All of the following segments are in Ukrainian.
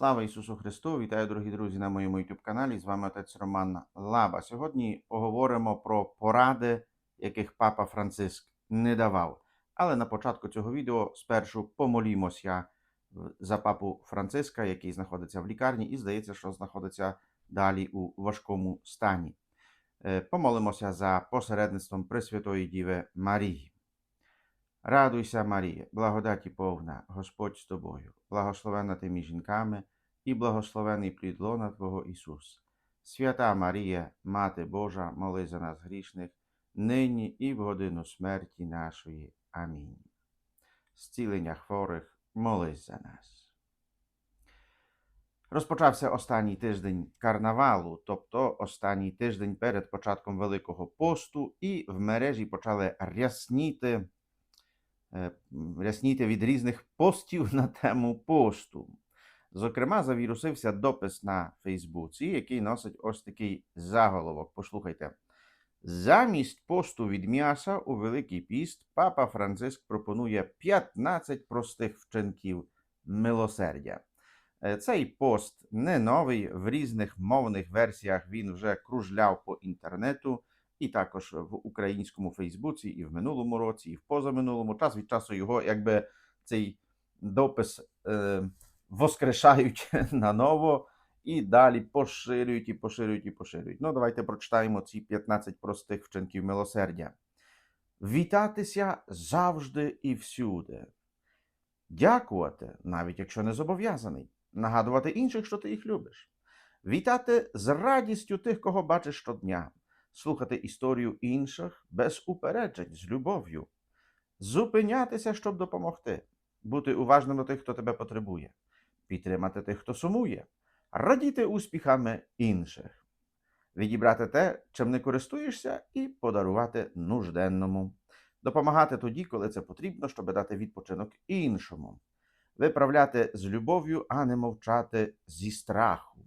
Слава Ісусу Христу! Вітаю, дорогі друзі, на моєму youtube каналі. З вами отець Роман Лаба. Сьогодні поговоримо про поради, яких папа Франциск не давав. Але на початку цього відео спершу помолімося за папу Франциска, який знаходиться в лікарні, і здається, що знаходиться далі у важкому стані. Е, Помолимося за посередництвом Пресвятої Діви Марії. Радуйся, Марія, благодаті повна, Господь з тобою, благословенна ти між жінками, і благословений плід лона Твого Ісус. Свята Марія, Мати Божа, моли за нас грішних, нині і в годину смерті нашої. Амінь. Зцілення хворих, молись за нас. Розпочався останній тиждень карнавалу, тобто останній тиждень перед початком Великого посту, і в мережі почали рясніти рясніти від різних постів на тему посту. Зокрема, завірусився допис на Фейсбуці, який носить ось такий заголовок. Послухайте. Замість посту від м'яса у Великий піст папа Франциск пропонує 15 простих вчинків милосердя. Е, Цей пост не новий, в різних мовних версіях він вже кружляв по інтернету, і також в українському Фейсбуці, і в минулому році, і в позаминулому. Час від часу його, якби цей допис е, воскрешають наново і далі поширюють і поширюють і поширюють. Ну, давайте прочитаємо ці 15 простих вчинків милосердя. Вітатися завжди і всюди. Дякувати, навіть якщо не зобов'язаний. Нагадувати інших, що ти їх любиш. Вітати з радістю тих, кого бачиш щодня. Слухати історію інших без упереджень, з любов'ю. Зупинятися, щоб допомогти. Бути уважним до тих, хто тебе потребує. Підтримати тих, хто сумує. Радіти успіхами інших. Відібрати те, чим не користуєшся, і подарувати нужденному. Допомагати тоді, коли це потрібно, щоб дати відпочинок іншому. Виправляти з любов'ю, а не мовчати зі страху.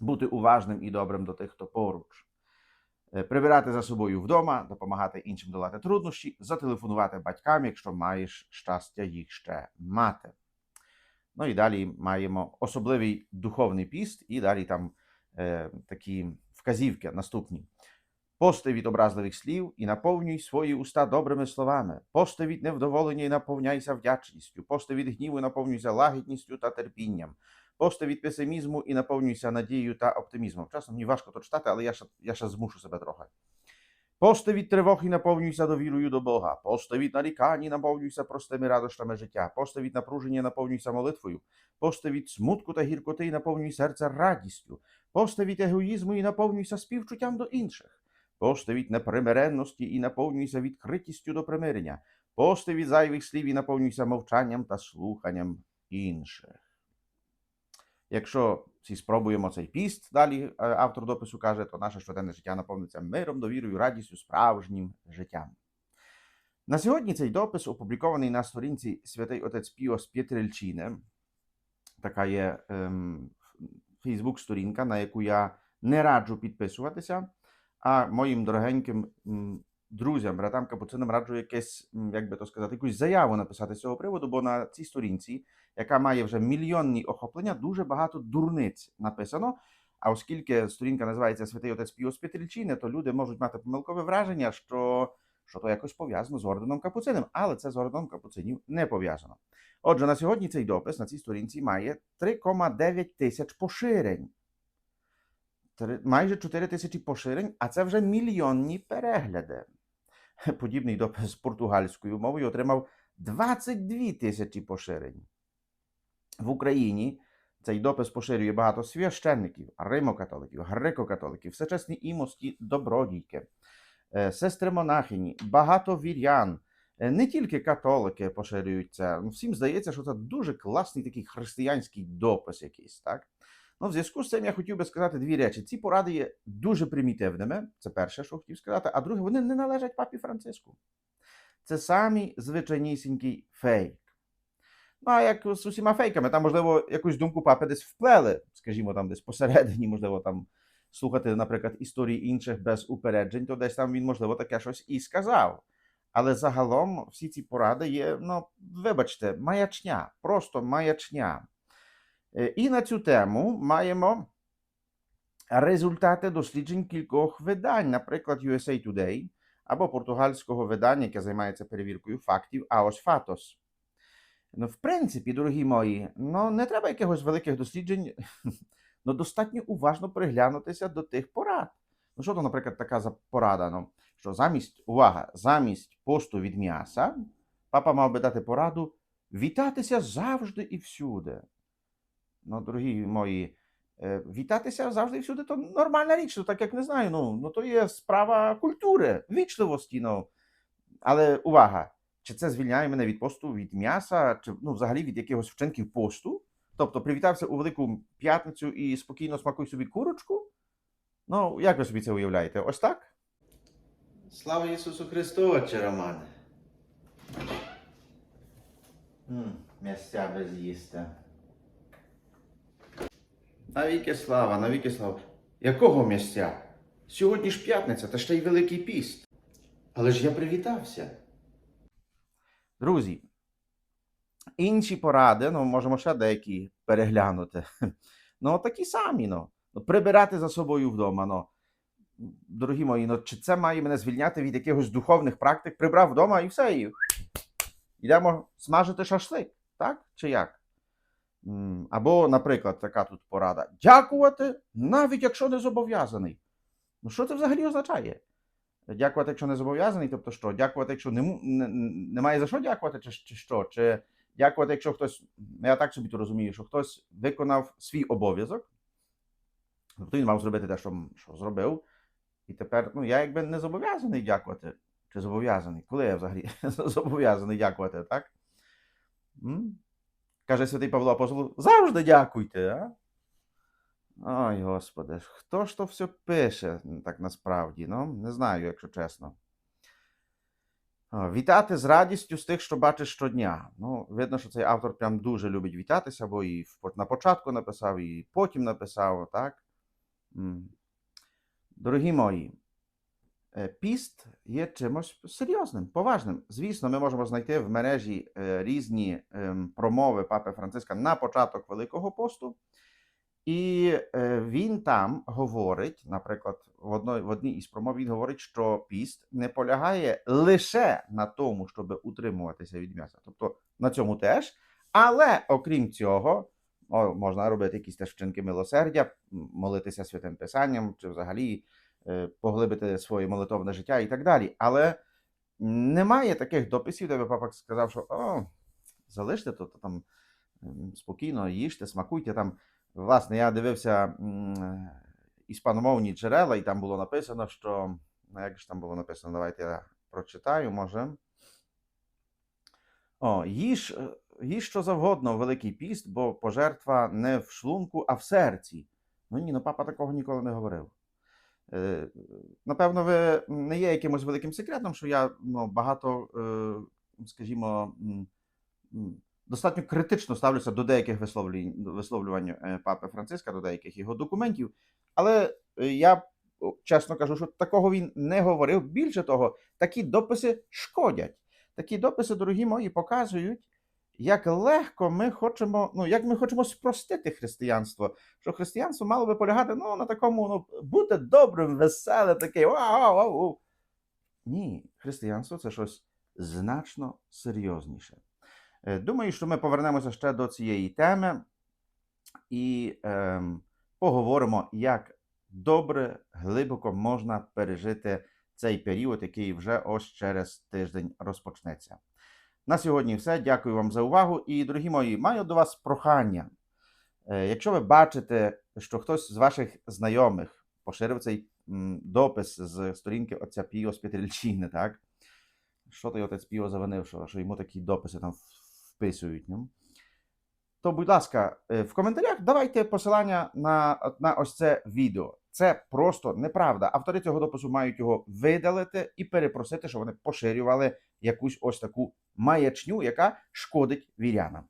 Бути уважним і добрим до тих, хто поруч. Е, Прибирати за собою вдома, допомагати іншим долати труднощі, зателефонувати батькам, якщо маєш щастя їх ще мати. Ну і далі маємо особливий духовний піст, і далі там е, такі вказівки наступні. Пости від образливих слів і наповнюй свої уста добрими словами. Пости від невдоволення і наповняйся вдячністю. Пости від гніву і наповнюйся лагідністю та терпінням. Пости від песимізму і наповнюйся надією та оптимізмом. Часом мені важко то читати, але я ще, я ще змушу себе трохи. Пости від тривог і наповнюйся довірою до Бога. Пости від нарікань і наповнюйся простими радощами життя. Пости від напруження наповнюйся молитвою. Пости від смутку та гіркоти і наповнюй серце радістю. Пости від егоїзму і наповнюйся співчуттям до інших. Пости від непримиренності і наповнюйся відкритістю до примирення. Пости від зайвих слів і наповнюйся мовчанням та слуханням інших. Якщо всі спробуємо цей піст, далі е, автор допису каже, то наше щоденне життя наповниться миром, довірою, радістю, справжнім життям. На сьогодні цей допис опублікований на сторінці святий отець Піо з П'єтрельчини. Така є ем, Фейсбук-сторінка, на яку я не раджу підписуватися. А моїм дорогеньким друзям, братам капуцинам раджу якесь, як би то сказати, якусь заяву написати з цього приводу, бо на цій сторінці, яка має вже мільйонні охоплення, дуже багато дурниць написано. А оскільки сторінка називається Святий Отець Піос Петрільчини, то люди можуть мати помилкове враження, що, що то якось пов'язано з орденом капуциним, але це з орденом капуцинів не пов'язано. Отже, на сьогодні цей допис на цій сторінці має 3,9 тисяч поширень. Майже 4 тисячі поширень, а це вже мільйонні перегляди. Подібний допис португальською мовою отримав 22 тисячі поширень. В Україні цей допис поширює багато священників, римокатоликів, греко-католиків, всечесні імості добродійки, е, сестри монахині, багато вірян. Е, Не тільки католики поширюють це. Ну, Всім здається, що це дуже класний такий християнський допис якийсь, так? Ну, в зв'язку з цим я хотів би сказати дві речі. Ці поради є дуже примітивними. Це перше, що хотів сказати. А друге, вони не належать папі Франциску. Це самий звичайнісінький фейк. Ну, а як з усіма фейками, там, можливо, якусь думку папи десь вплели, скажімо, там десь посередині, можливо, там слухати, наприклад, історії інших без упереджень, то десь там він, можливо, таке щось і сказав. Але загалом всі ці поради є, ну, вибачте, маячня, просто маячня. Е, І на цю тему маємо результати досліджень кількох видань, наприклад, USA Today або португальського видання, яке займається перевіркою фактів Aos Fatos. Ну, в принципі, дорогі мої, ну не треба якихось великих досліджень, ну достатньо уважно приглянутися до тих порад. Ну, що то, наприклад, така порада, ну, що замість, увага, замість посту від м'яса, папа мав би дати пораду вітатися завжди і всюди. Ну, дорогі мої, е, вітатися завжди всюди то нормальна річ, ну, так як не знаю, ну, ну то є справа культури, вічливості. Ну. Але увага, чи це звільняє мене від посту від м'яса, чи ну, взагалі від якихось вчинків посту? Тобто привітався у Велику п'ятницю і спокійно смакуй собі курочку? Ну, як ви собі це уявляєте? Ось так? Слава Ісусу Христу, отче Романе. Місця без їсти. Навіки слава, навіки слава. Якого місця? Сьогодні ж п'ятниця, та ще й Великий піст. Але ж я привітався. Друзі, інші поради, ну, можемо ще деякі переглянути. Ну, такі самі, ну. Ну, Прибирати за собою вдома. Ну. Дорогі мої, ну, чи це має мене звільняти від якихось духовних практик? Прибрав вдома і все. І... Йдемо смажити шашлик, так? Чи як? Або, наприклад, така тут порада: дякувати, навіть якщо не зобов'язаний. Ну, що це взагалі означає? Дякувати, якщо не зобов'язаний, тобто що? Дякувати, якщо не, не, немає за що дякувати, чи, чи що? Чи дякувати, якщо хтось, я так собі то розумію, що хтось виконав свій обов'язок, тобто він мав зробити те, що, що зробив, і тепер ну, я якби не зобов'язаний дякувати. Чи зобов'язаний? Коли я взагалі зобов'язаний дякувати, так? Каже святий Павло Апостол, завжди дякуйте, а? Ой, Господи, хто ж то все пише так насправді? Ну, не знаю, якщо чесно. Вітати з радістю з тих, що бачиш щодня. Ну, видно, що цей автор прям дуже любить вітатися, бо і на початку написав, і потім написав, так? Дорогі мої, піст є чимось серйозним, поважним. Звісно, ми можемо знайти в мережі е, різні ем, промови Папи Франциска на початок Великого посту. І е, він там говорить, наприклад, в одній, в одній із промов він говорить, що піст не полягає лише на тому, щоб утримуватися від м'яса, тобто на цьому теж. Але окрім цього, можна робити якісь теж вчинки милосердя, молитися святим писанням, чи взагалі е, поглибити своє молитовне життя і так далі. Але немає таких дописів, де би папа сказав, що о, залиште то, то там спокійно їжте, смакуйте там. Власне, я дивився іспаномовні джерела, і там було написано, що. Ну, як ж там було написано? Давайте я прочитаю, може. О, їж, е, їж що завгодно Великий піст, бо пожертва не в шлунку, а в серці. Ну ні, ну папа такого ніколи не говорив. Е, напевно, ви не є якимось великим секретом, що я ну, багато, е, скажімо, достатньо критично ставлюся до деяких висловлювань, висловлювань е, папи Франциска, до деяких його документів. Але я чесно кажу, що такого він не говорив. Більше того, такі дописи шкодять. Такі дописи, дорогі мої, показують, як легко ми хочемо, ну як ми хочемо спростити християнство. Що християнство мало би полягати ну, на такому, ну, бути добрим, веселим, таке. Вау, вау, вау. Ні, християнство це щось значно серйозніше. Е, Думаю, що ми повернемося ще до цієї теми і ем, поговоримо, як добре, глибоко можна пережити цей період, який вже ось через тиждень розпочнеться. На сьогодні все. Дякую вам за увагу. І, дорогі мої, маю до вас прохання. Е, Якщо ви бачите, що хтось з ваших знайомих поширив цей допис з сторінки отця Піо з Петрильчини, так? Що той отець Піо завинив, що, що йому такі дописи там вписують. Ну? То, будь ласка, е, в коментарях давайте посилання на, на ось це відео. Це просто неправда. Автори цього допису мають його видалити і перепросити, щоб вони поширювали якусь ось таку маячню, яка шкодить вірянам.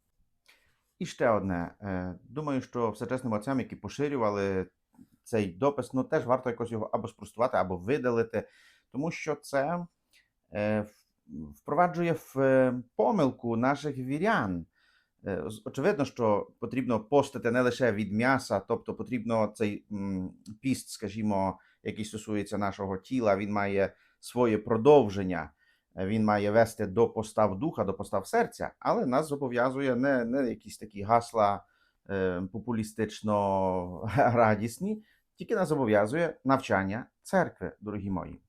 І ще одне. Е, Думаю, що всечесним отцям, які поширювали цей допис, ну теж варто якось його або спростувати, або видалити, тому що це е, впроваджує в е, помилку наших вірян. Е, Очевидно, що потрібно постити не лише від м'яса, тобто потрібно цей піст, скажімо, який стосується нашого тіла, він має своє продовження, е, він має вести до постав духа, до постав серця, але нас зобов'язує не, не якісь такі гасла е, популістично радісні, тільки нас зобов'язує навчання церкви, дорогі мої.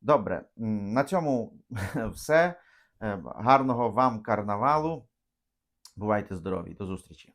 Добре, на цьому все. Гарного вам карнавалу. Бувайте здорові, до зустрічі.